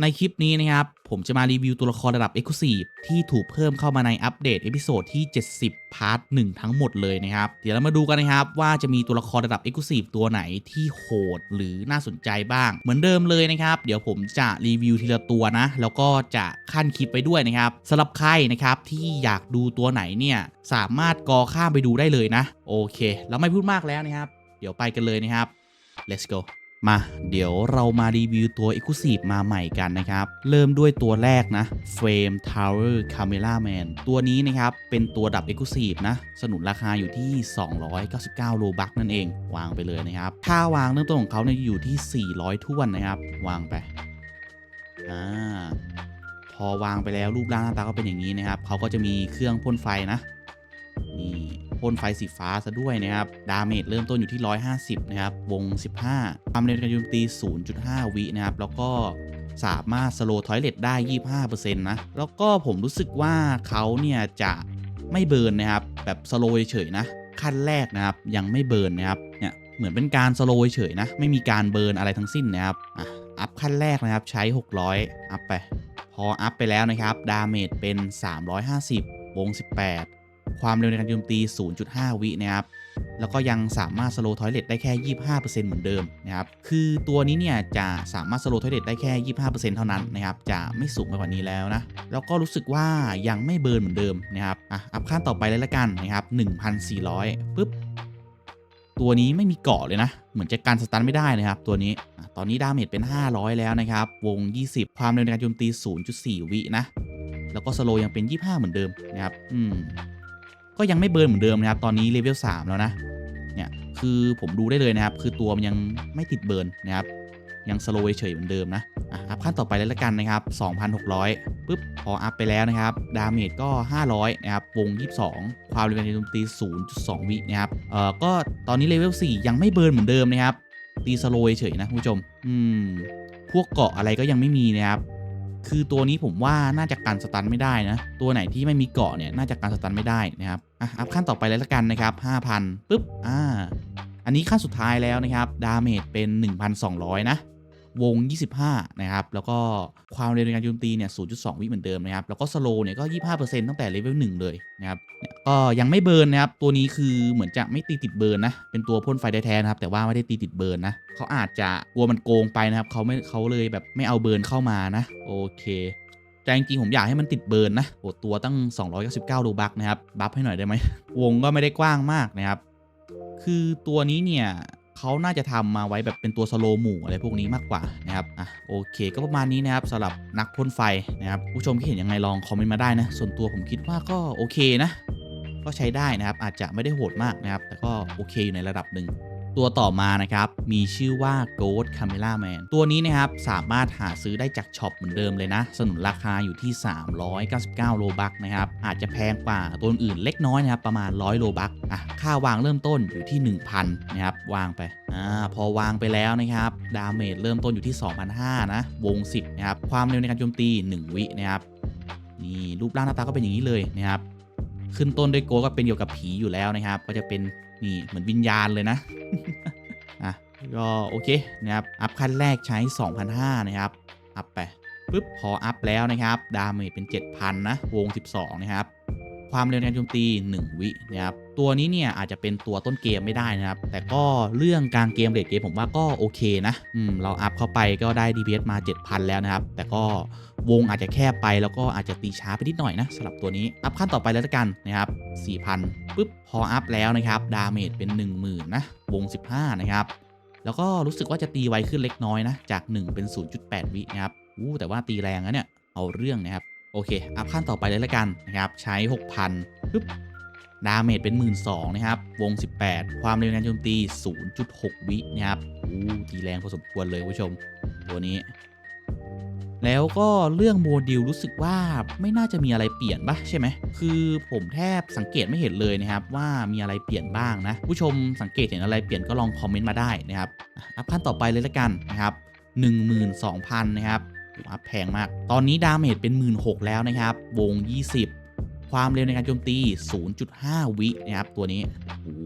ในคลิปนี้นะครับ ผมจะมารีวิวตัวละครระดับ e x c l u s i v e ที่ถูกเพิ่มเข้ามาในอัปเดตเอพิโซดที่ 70 พาร์ท 1 ทั้งหมดเลยนะครับ เดี๋ยวเรามาดูกันนะครับ ว่าจะมีตัวละครระดับ e x c l u s i v e ตัวไหนที่โหดหรือน่าสนใจบ้าง เหมือนเดิมเลยนะครับ เดี๋ยวผมจะรีวิวทีละตัวนะ แล้วก็จะขั้นคลิปไปด้วยนะครับสำหรับใครนะครับที่อยากดูตัวไหนเนี่ยสามารถกอข้ามไปดูได้เลยนะ โอเค แล้วไม่พูดมากแล้วนะครับ เดี๋ยวไปกันเลยนะครับ let's go มาเดี๋ยวเรามารีวิวตัว e x c l u s i v e มาใหม่กันนะครับ เริ่มด้วยตัวแรกนะ Frame Tower Camera Man ตัวนี้นะครับ เป็นตัวดับ e x c l u s i v e นะ สนุนราคาอยู่ที่ 299โลบักนั่นเอง วางไปเลยนะครับค่าวางเริ่มต้นของเขาเนี่ยอยู่ที่ 400ท้วนนะครับ วางไปอ่าพอวางไปแล้วรูปร่างหน้าตาก็เป็นอย่างนี้นะครับเขาก็จะมีเครื่องพ่นไฟนะ พ่นไฟสีฟ้าซะด้วยนะครับ ดาเมจเริ่มต้นอยู่ที่ 150 นะครับ วง 15 ความเร็วการโจมตี 0.5 วินะครับ แล้วก็สามารถสโลว์ทอยเลตได้ 25%นะ แล้วก็ผมรู้สึกว่าเขาเนี่ยจะไม่เบิร์นนะครับ แบบสโลว์เฉยๆนะ ขั้นแรกนะครับ ยังไม่เบิร์นนะครับ เนี่ยเหมือนเป็นการสโลว์เฉยๆนะ ไม่มีการเบิร์นอะไรทั้งสิ้นนะครับ อะ อัพขั้นแรกนะครับ ใช้ 600 อัพไป พออัพไปแล้วนะครับ ดาเมจเป็น 350 วง 18 ความเร็วในการโจมตี 0.5 วินะครับแล้วก็ยังสามารถสโลว์ทอยเลตได้แค่ 25%เหมือนเดิมนะครับ คือตัวนี้เนี่ยจะสามารถสโลว์ทอยเลตได้แค่ 25%เท่านั้นนะครับ จะไม่สูงไปกว่านี้แล้วนะ แล้วก็รู้สึกว่ายังไม่เบิร์นเหมือนเดิมนะครับ อะ อัพขั้นต่อไปเลยละกันนะครับ 1,400ปุ๊บ ตัวนี้ไม่มีเกาะเลยนะ เหมือนจะการสตันไม่ได้นะครับ ตัวนี้ ตอนนี้ดาเมจเป็น 500 แล้วนะครับ วง 20 ความเร็วในการโจมตี 0.4 วินะ แล้วก็สโลยังเป็น 25 เหมือนเดิมนะครับ อืม ก็ยังไม่เบิร์นเหมือนเดิมนะครับ ตอนนี้เลเวล3แล้วนะ เนี่ย คือผมดูได้เลยนะครับ คือตัวมันยังไม่ติดเบิร์นนะครับ ยังสโลว์เฉยเหมือนเดิมนะอะอัพขั้นต่อไปเลยละกันนะครับ 2,600ปุ๊บ พออัพไปแล้วนะครับ ดาเมจก็ 500 นะครับ วง 22 ความเร็วการโจมตี 0.2 วินะครับ เอ่อ ก็ตอนนี้เลเวล4ยังไม่เบิร์นเหมือนเดิมนะครับ ตีสโลว์เฉยนะคุณผู้ชม อืม พวกเกาะอะไรก็ยังไม่มีนะครับ คือตัวนี้ผมว่าน่าจะกันสตันไม่ได้นะ ตัวไหนที่ไม่มีเกาะเนี่ยน่าจะกันสตันไม่ได้นะครับอะอัพขั้นต่อไปเลยละกันนะครับ5,000ปุ๊บอ่าอันนี้ขั้นสุดท้ายแล้วนะครับดาเมจเป็น 1,200 นะ วง 25 นะครับ แล้วก็ความเร็วในการโจมตีเนี่ย 0.2 วิเหมือนเดิมนะครับ แล้วก็สโลว์เนี่ยก็ 25%ตั้งแต่เลเวล 1 เลยนะครับ ก็ยังไม่เบิร์นนะครับ ตัวนี้คือเหมือนจะไม่ตีติดเบิร์นนะ เป็นตัวพ่นไฟได้แท้นะครับ แต่ว่าไม่ได้ตีติดเบิร์นนะ เขาอาจจะกลัวมันโกงไปนะครับ เขาไม่เขาเลยแบบไม่เอาเบิร์นเข้ามานะ โอเคแต่จริงๆผมอยากให้มันติดเบิร์นนะโอ้ตัวตั้ง 299โลบักนะครับ บัฟให้หน่อยได้ไหม วงก็ไม่ได้กว้างมากนะครับ คือตัวนี้เนี่ย เขาน่าจะทำมาไว้แบบเป็นตัวสโลว์หมู่อะไรพวกนี้มากกว่านะครับอะโอเค ก็ประมาณนี้นะครับสำหรับนักพ่นไฟนะครับผู้ชมคิดเห็นยังไงลองคอมเมนต์มาได้นะส่วนตัวผมคิดว่าก็โอเคนะ ก็ใช้ได้นะครับอาจจะไม่ได้โหดมากนะครับ แต่ก็โอเคอยู่ในระดับหนึ่ง ตัวต่อมานะครับ มีชื่อว่า Ghost Camera Man ตัวนี้นะครับ สามารถหาซื้อได้จากช็อปเหมือนเดิมเลยนะ สนุนราคาอยู่ที่ 399 โลบักนะครับ อาจจะแพงกว่าตัวอื่นเล็กน้อยนะครับ ประมาณ 100 โลบักอะค่าวางเริ่มต้นอยู่ที่ 1,000 นะครับ วางไปอ่าพอวางไปแล้วนะครับ ดาเมจเริ่มต้นอยู่ที่ 2,500 นะ วง 10 นะครับ ความเร็วในการโจมตี 1 วินะครับ นี่รูปร่างหน้าตาก็เป็นอย่างนี้เลยนะครับ ขึ้นต้นด้วยโกก็เป็นเกี่ยวกับผีอยู่แล้วนะครับ ก็จะเป็นนี่เหมือนวิญญาณเลยนะอะก็โอเคนะครับ อัพขั้นแรกใช้ 2,500 นะครับ อัพไปปุ๊บพออัพแล้วนะครับ ดาเมจเป็น 7,000 นะ วง 12 นะครับ ความเร็วในการโจมตี 1 วินะครับตัวนี้เนี่ยอาจจะเป็นตัวต้นเกมไม่ได้นะครับ แต่ก็เรื่องกลางเกมเลดเกมผมว่าก็โอเคนะอืมเราอัพเข้าไปก็ได้ DPS มา 7,000 แล้วนะครับ แต่ก็วงอาจจะแคบไปแล้วก็อาจจะตีช้าไปนิดหน่อยนะสำหรับตัวนี้ อัพขั้นต่อไปแล้วละกันนะครับ 4,000ปุ๊บพออัพแล้วนะครับดาเมจเป็น 10,000นะวง 15 นะครับ แล้วก็รู้สึกว่าจะตีไวขึ้นเล็กน้อยนะจาก 1 เป็น 0.8 วินะครับอู้แต่ว่าตีแรงนะเนี่ยเอาเรื่องนะครับ โอเค อัพขั้นต่อไปเลยละกันนะครับ ใช้ 6,000ปึ๊บดาเมจเป็น1 2ื่นนะครับ วง 18 ความเร็วการโจมตี 0.6 วินะครับอู้ตีแรงพอสมควรเลยผู้ชม ตัวนี้ แล้วก็เรื่องโมดิลรู้สึกว่าไม่น่าจะมีอะไรเปลี่ยนปะใช่ไหม คือผมแทบสังเกตไม่เห็นเลยนะครับ ว่ามีอะไรเปลี่ยนบ้างนะ ผู้ชมสังเกตเห็นอะไรเปลี่ยนก็ลองคอมเมนต์มาได้นะครับ อัพขั้นต่อไปเลยละกันนะครับ12,000 นะครับ อ้อัพแพงมาก ตอนนี้ดาเมจเป็น 16,000แล้วนะครับ วง 20 ความเร็วในการโจมตี 0.5 วินะครับ ตัวนี้โอ้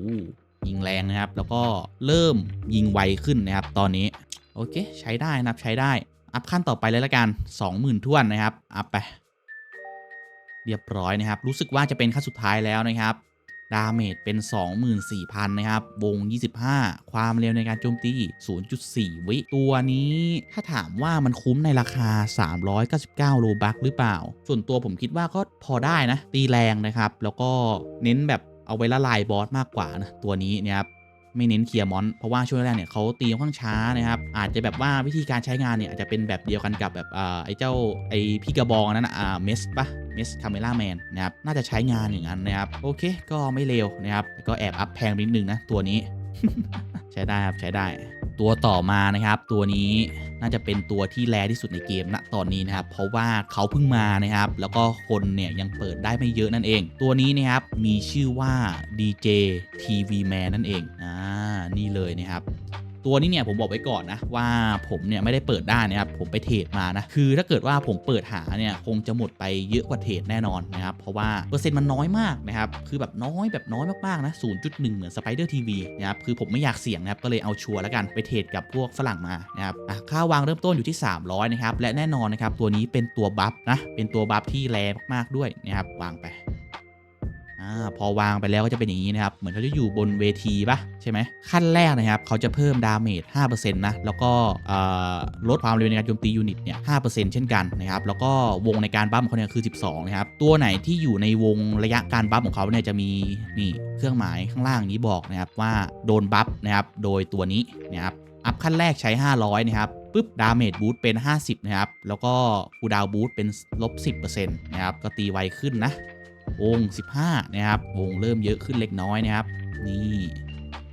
ยิงแรงนะครับ แล้วก็เริ่มยิงไวขึ้นนะครับ ตอนนี้ โอเค ใช้ได้นะครับ ใช้ได้ อัพขั้นต่อไปเลยละกัน 20,000ท้วนนะครับ อัพไป เรียบร้อยนะครับ รู้สึกว่าจะเป็นขั้นสุดท้ายแล้วนะครับ ดาเมจเป็น 24,000 นะครับ วง 25 ความเร็วในการโจมตี 0.4 วิ ตัวนี้ถ้าถามว่ามันคุ้มในราคา 399 โลบักหรือเปล่า ส่วนตัวผมคิดว่าก็พอได้นะ ตีแรงนะครับ แล้วก็เน้นแบบเอาไว้ละลายบอสมากกว่านะ ตัวนี้เนี่ยครับ ไม่เน้นเคลียร์มอนเพราะว่าช่วงแรกเนี่ยเขาตีค่อนข้างช้านะครับอาจจะแบบว่าวิธีการใช้งานเนี่ยอาจจะเป็นแบบเดียวกันกับแบบอ่าไอ้เจ้าไอ้พี่กระบองนั่นนะอ่าเมสปะเมสคาเมล่าแมนนะครับน่าจะใช้งานอย่างนั้นนะครับโอเค ก็ไม่เลวนะครับแต่ก็แอบอัพแพงนิดนึงนะตัวนี้ ใช้ได้ครับใช้ได้ตัวต่อมานะครับตัวนี้น่าจะเป็นตัวที่แรที่สุดในเกมณตอนนี้นะครับเพราะว่าเขาเพิ่งมานะครับ แล้วก็คนเนี่ยยังเปิดได้ไม่เยอะนั่นเอง ตัวนี้นะครับมีชื่อว่า DJ TV Man นั่นเองอ่า นี่เลยนะครับตัวนี้เนี่ยผมบอกไว้ก่อนนะว่าผมเนี่ยไม่ได้เปิดได้นะครับผมไปเทรดมานะคือถ้าเกิดว่าผมเปิดหาเนี่ยคงจะหมดไปเยอะกว่าเทรดแน่นอนนะครับเพราะว่าเปอร์เซ็นต์มันน้อยมากนะครับคือแบบน้อยแบบน้อยมากๆนะ0.1 เหมือนสไปเดอร์ทีวีนะครับคือผมไม่อยากเสี่ยงนะครับก็เลยเอาชัวร์แล้วกันไปเทรดกับพวกฝรั่งมานะครับอะค่าวางเริ่มต้นอยู่ที่ 300นะครับและแน่นอนนะครับตัวนี้เป็นตัวบัฟนะเป็นตัวบัฟที่แรงมากๆด้วยนะครับวางไป พอวางไปแล้วก็จะเป็นอย่างนี้นะครับ เหมือนเขาจะอยู่บนเวทีปะใช่ไหมขั้นแรกนะครับเขาจะเพิ่มดาเมจ5%นะแล้วก็ลดความเร็วในการโจมตียูนิตเนี่ย5%เช่นกันนะครับแล้วก็วงในการบัฟของเขาเนี่ยคือ 12 นะครับ ตัวไหนที่อยู่ในวงระยะการบัฟของเขาเนี่ยจะมีนี่เครื่องหมายข้างล่างนี้บอกนะครับว่าโดนบัฟนะครับโดยตัวนี้นะครับอัพขั้นแรกใช้ 500 นะครับปุ๊บดาเมจบูตเป็น 50 นะครับ แล้วก็คูดาวบูตเป็นลบ 10%นะครับ ก็ตีไวขึ้นนะ วง15 นะครับวงเริ่มเยอะขึ้นเล็กน้อยนะครับ นี่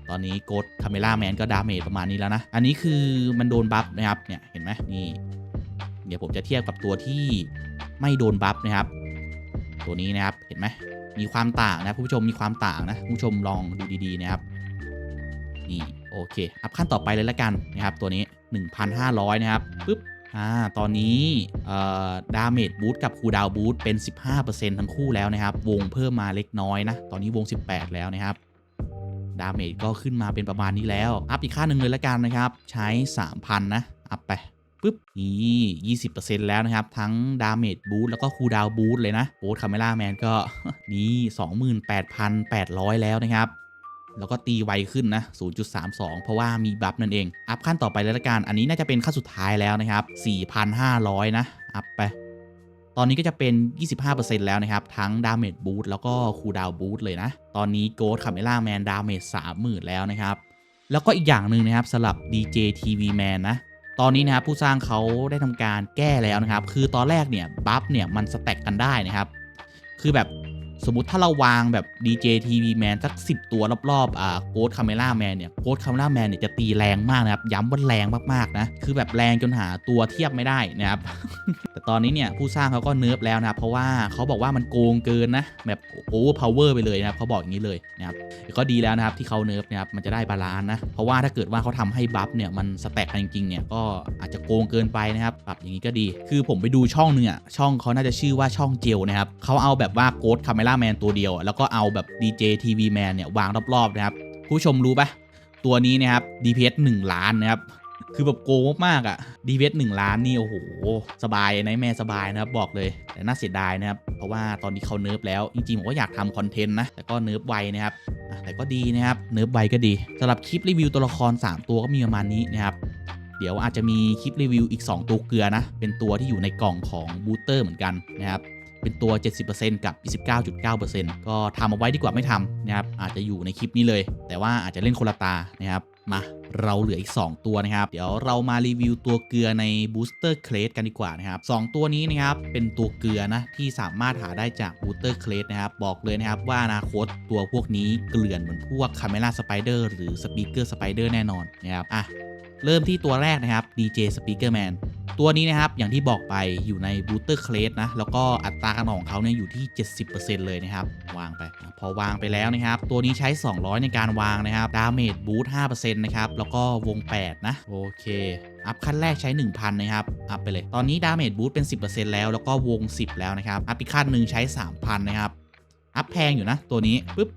ตอนนี้กดคาเมล่าแมนก็ดาเมจประมาณนี้แล้วนะ อันนี้คือมันโดนบัฟนะครับ เนี่ยเห็นไหมนี่ เดี๋ยวผมจะเทียบกับตัวที่ไม่โดนบัฟนะครับ ตัวนี้นะครับ เห็นไหม มีความต่างนะผู้ชมมีความต่างนะผู้ชมลองดูดีๆนะครับ นี่โอเค อัพขั้นต่อไปเลยละกันนะครับ ตัวนี้ 1,500 นะครับปึ๊บ อ่าตอนนี้ดาเมจบูตกับคูดาวบูตเป็น 15%ทั้งคู่แล้วนะครับ วงเพิ่มมาเล็กน้อยนะ ตอนนี้วง 18 แล้วนะครับ ดาเมจก็ขึ้นมาเป็นประมาณนี้แล้ว อัพอีกค่าหนึ่งเลยละกันนะครับ ใช้ 3,000 นะ อัพไปปึ๊บนี่20%แล้วนะครับ ทั้งดาเมจบูตแล้วก็คูดาวบูตเลยนะโอ้คาเมล่าแมนก็นี่ 28,800 แล้วนะครับ แล้วก็ตีไวขึ้นนะ 0.32 เพราะว่ามีบัฟนั่นเอง อัพขั้นต่อไปเลยละกัน อันนี้น่าจะเป็นขั้นสุดท้ายแล้วนะครับ 4,500 นะ อัพไป ตอนนี้ก็จะเป็น 25%แล้วนะครับ ทั้งดาเมจบู t แล้วก็คูดาวบู t เลยนะ ตอนนี้โกดคาเมล่าแมนดาเมจ30,000 แล้วนะครับ แล้วก็อีกอย่างหนึ่งนะครับสำหรับ DJ TV Man นะตอนนี้นะครับผู้สร้างเขาได้ทำการแก้แล้วนะครับ คือตอนแรกเนี่ยบัฟเนี่ยมันสแต็กกันได้นะครับ คือแบบ สมมติถ้าเราวางแบบ DJ TV Man สัก 10 ตัวรอบๆอ่าโกดคาเมล่าแมนเนี่ยโกดคาเมล่าแมนเนี่ยจะตีแรงมากนะครับ ย้ำว่าแรงมากๆนะ คือแบบแรงจนหาตัวเทียบไม่ได้นะครับ แต่ตอนนี้เนี่ยผู้สร้างเขาก็เนิร์ฟแล้วนะเพราะว่าเขาบอกว่ามันโกงเกินนะ แบบโอเวอร์พาวเวอร์ไปเลยนะครับเขาบอกอย่างนี้เลยนะครับก็ดีแล้วนะครับที่เขาเนิร์ฟนะครับมันจะได้บาลานซ์นะ เพราะว่าถ้าเกิดว่าเขาทำให้บัฟเนี่ยมันสแต็กกันจริงๆเนี่ยก็อาจจะโกงเกินไปนะครับปรับอย่างนี้ก็ดี คือผมไปดูช่องหนึงอะช่องเขาน่าจะชื่อว่าช่องเจลนะครับเขาเอาแบบว่าโกดคาเมล่าแมนตัวเดียว แล้วก็เอาแบบ DJ TV Man เนี่ยวางรอบๆนะครับ ผู้ชมรู้ปะตัวนี้นะครับ DPS 1 ล้านนะครับ คือแบบโกงมากๆอะ DPS 1 ล้านนี่ โอ้โห สบายในะแม่สบายนะครับ บอกเลย แต่น่าเสียดายนะครับ เพราะว่าตอนนี้เขาเนิร์ฟแล้ว จริงๆ ผมก็อยากทำคอนเทนต์นะ แต่ก็เนิร์ฟไวนะครับแต่ก็ดีนะครับ เนิร์ฟไวก็ดีสำหรับคลิปรีวิวตัวละคร 3 ตัวก็มีประมาณนี้นะครับเดี๋ยวอาจจะมีคลิปรีวิวอีก 2 ตัวเกลือนะ เป็นตัวที่อยู่ในกล่องของบูสเตอร์เหมือนกันนะครับ เป็นตัว 70%กับ 29.9%ก็ทำเอาไว้ดีกว่าไม่ทำนะครับอาจจะอยู่ในคลิปนี้เลย แต่ว่าอาจจะเล่นคนละตานะครับมาเราเหลืออีก 2 ตัวนะครับ เดี๋ยวเรามารีวิวตัวเกลือใน Booster Crate กันดีกว่านะครับ2ตัวนี้นะครับเป็นตัวเกลือนะที่สามารถหาได้จาก Booster Crate นะครับบอกเลยนะครับว่าอนาคตตัวพวกนี้เกลื่อนเหมือนพวก Camera Spider หรือ Speaker Spider แน่นอนนะครับอะ เริ่มที่ตัวแรกนะครับ DJ Speaker Man ตัวนี้นะครับอย่างที่บอกไปอยู่ใน Booster Crate นะ แล้วก็อัตราการออกของเขาเนี่ยอยู่ที่ 70%เลยนะครับ วางไป พอวางไปแล้วนะครับ ตัวนี้ใช้ 200 ในการวางนะครับดาเมจบูท5%นะครับ แล้วก็วง 8 นะ โอเค อัพขั้นแรกใช้ 1,000 นะครับ อัพไปเลย ตอนนี้ดาเมจบูทเป็น 10%แล้วแล้วก็วง 10 แล้วนะครับ อัพอีกขั้นหนึ่งใช้ 3,000 นะครับ อัพแพงอยู่นะ ตัวนี้ปุ๊บ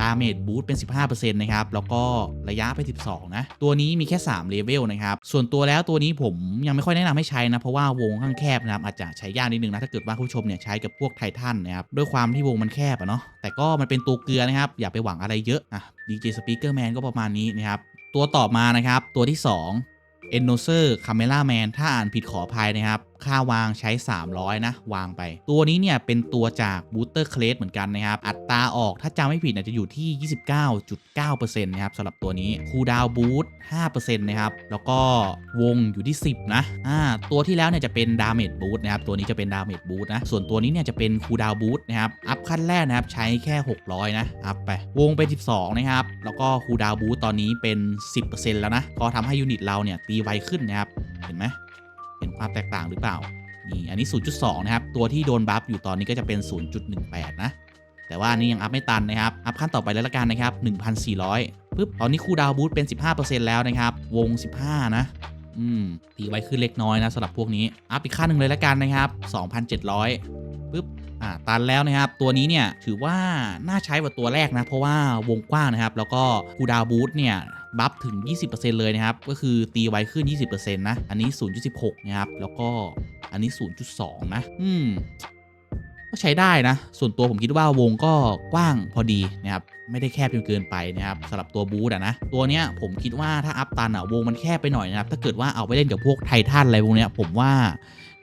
ดาเมจบูสต์เป็น 15%นะครับ แล้วก็ระยะไป 12 นะ ตัวนี้มีแค่ 3 เลเวลนะครับ ส่วนตัวแล้วตัวนี้ผมยังไม่ค่อยแนะนำให้ใช้นะ เพราะว่าวงข้างแคบนะครับ อาจจะใช้ยากนิดนึงนะ ถ้าเกิดว่าคุณผู้ชมเนี่ยใช้กับพวกไททันนะครับ ด้วยความที่วงมันแคบอะเนาะ แต่ก็มันเป็นตัวเกลือนะครับ อย่าไปหวังอะไรเยอะ อะ DJ Speaker Man ก็ประมาณนี้นะครับ ตัวต่อมานะครับ ตัวที่2 e n n o s e r Camera Man ถ้าอ่านผิดขออภัยนะครับ ค่าวางใช้ 300 นะ วางไป ตัวนี้เนี่ย เป็นตัวจาก Booster Crate เหมือนกันนะครับ อัตราออกถ้าจำไม่ผิดเนี่ยจะอยู่ที่ 29.9%นะครับสำหรับตัวนี้คูดาวบูสต์5%นะครับ แล้วก็วงอยู่ที่ 10 นะอ่าตัวที่แล้วเนี่ยจะเป็น Damage Boost นะครับ ตัวนี้จะเป็น Damage Boost นะ ส่วนตัวนี้เนี่ยจะเป็นคูดาวบูสต์นะครับ อัพขั้นแรกนะครับ ใช้แค่ 600 นะ อัพไป วงเป็น 12 นะครับ แล้วก็คูดาวบูสต์ตอนนี้เป็น 10%แล้วนะ ก็ทำให้ยูนิตเราเนี่ยตีไวขึ้นนะครับ เห็นไหม เห็นความแตกต่างหรือเปล่านี่อันนี้ 0.2 นะครับ ตัวที่โดนบัฟอยู่ตอนนี้ก็จะเป็น 0.18 นะ แต่ว่านนี้ยังอัพไม่ตันนะครับ อัพขั้นต่อไปเลยละกันนะครับ 1,400ปึ๊บตอนนี้คูดาวบูตเป็น 15%แล้วนะครับ วง 15 นะ อืม ตีไว้ขึ้นเล็กน้อยนะสำหรับพวกนี้ อัพอีกขั้นหนึ่งเลยละกันนะครับ 2,700ปึ๊บ อ่า ตันแล้วนะครับ ตัวนี้เนี่ยถือว่าน่าใช้กว่าตัวแรกนะ เพราะว่าวงกว้างนะครับ แล้วก็คูดาวบูตเนี่ย บัฟถึง 20%เลยนะครับ ก็คือตีไวขึ้น 20%นะ อันนี้ 0.16 นะครับ แล้วก็อันนี้ 0.2 นะ อืม ก็ใช้ได้นะ ส่วนตัวผมคิดว่าวงก็กว้างพอดีนะครับ ไม่ได้แคบจนเกินไปนะครับสำหรับตัวบูธอะนะ ตัวเนี้ยผมคิดว่าถ้าอัพตันอะวงมันแคบไปหน่อยนะครับ ถ้าเกิดว่าเอาไปเล่นกับพวกไททันอะไรพวกเนี้ย ผมว่า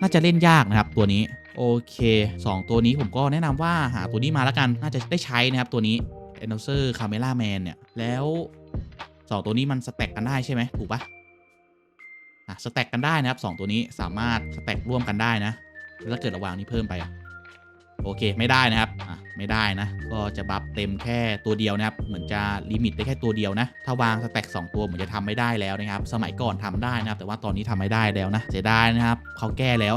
น่าจะเล่นยากนะครับ ตัวนี้ โอเค 2 ตัวนี้ผมก็แนะนำว่าหาตัวนี้มาแล้วกัน น่าจะได้ใช้นะครับตัวนี้ e n o s e r Camera Man เนี่ย แล้ว 2ตัวนี้มันสแต็กกันได้ใช่ไหมถูกปะอะสแต็กกันได้นะครับ2ตัวนี้สามารถสแต็กร่วมกันได้นะแล้วถ้าเกิดระหว่างนี้เพิ่มไปอะโอเคไม่ได้นะครับอะไม่ได้นะ ก็จะบัฟเต็มแค่ตัวเดียวนะครับ เหมือนจะลิมิตได้แค่ตัวเดียวนะ ถ้าวางสแต็ก2ตัวเหมือนจะทำไม่ได้แล้วนะครับ สมัยก่อนทำได้นะครับ แต่ว่าตอนนี้ทำไม่ได้แล้วนะเสียดายนะครับเขาแก้แล้ว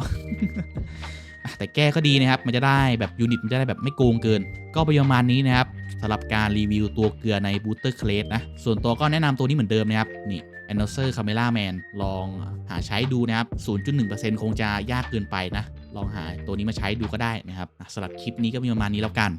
แต่แก้ก็ดีนะครับ มันจะได้แบบยูนิตมันจะได้แบบไม่โกงเกิน ก็ประมาณนี้นะครับสำหรับการรีวิวตัวเกลือในบูสเตอร์เคลสนะ ส่วนตัวก็แนะนำตัวนี้เหมือนเดิมนะครับ นี่ a n n o s e r Camera Man ลองหาใช้ดูนะครับ 0.1%คงจะยากเกินไปนะ ลองหาตัวนี้มาใช้ดูก็ได้นะครับสำหรับคลิปนี้ก็มีประมาณนี้แล้วกัน